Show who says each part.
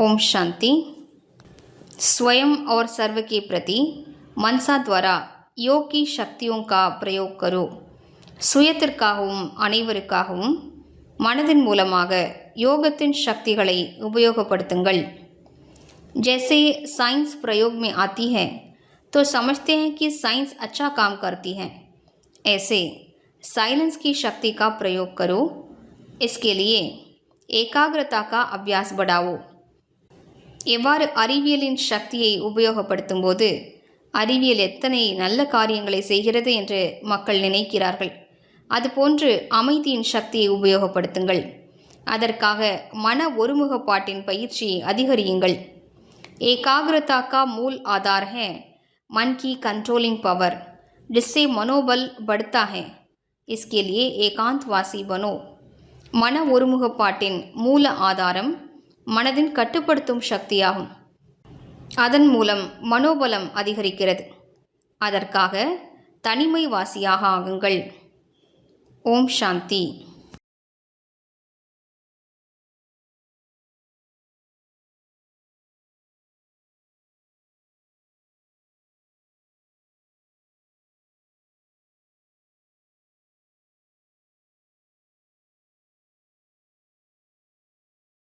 Speaker 1: ओम शांति स्वयं और सर्व के प्रति मनसा द्वारा योग की शक्तियों का प्रयोग करो சுயத்திற்காகவும் அனைவருக்காகவும் மனதின் மூலமாக யோகத்தின் சக்திகளை உபயோகப்படுத்துங்கள் जैसे साइंस प्रयोग में आती है तो समझते हैं कि साइंस अच्छा काम करती है ऐसे साइलेंस की शक्ति का प्रयोग करो इसके लिए एकाग्रता का अभ्यास बढ़ाओ எவ்வாறு அறிவியலின் சக்தியை உபயோகப்படுத்தும் போது அறிவியல் எத்தனை நல்ல காரியங்களை செய்கிறது என்று மக்கள் நினைக்கிறார்கள் அதுபோன்று அமைதியின் சக்தியை உபயோகப்படுத்துங்கள் அதற்காக மன ஒருமுகப்பாட்டின் பயிற்சியை அதிகரியுங்கள் एकाग्रता का मूल आधार है मन की कंट्रोलिंग पावर जिससे मनोबल बढ़ता है इसके लिए एकांतवासी बनो மன ஒருமுகப்பாட்டின் மூல ஆதாரம் மனதின் கட்டுப்படுத்தும் சக்தியாகும். அதன் மூலம் மனோபலம் அதிகரிக்கிறது. அதற்காக தனிமைவாசியாக ஆகுங்கள். ஓம் சாந்தி.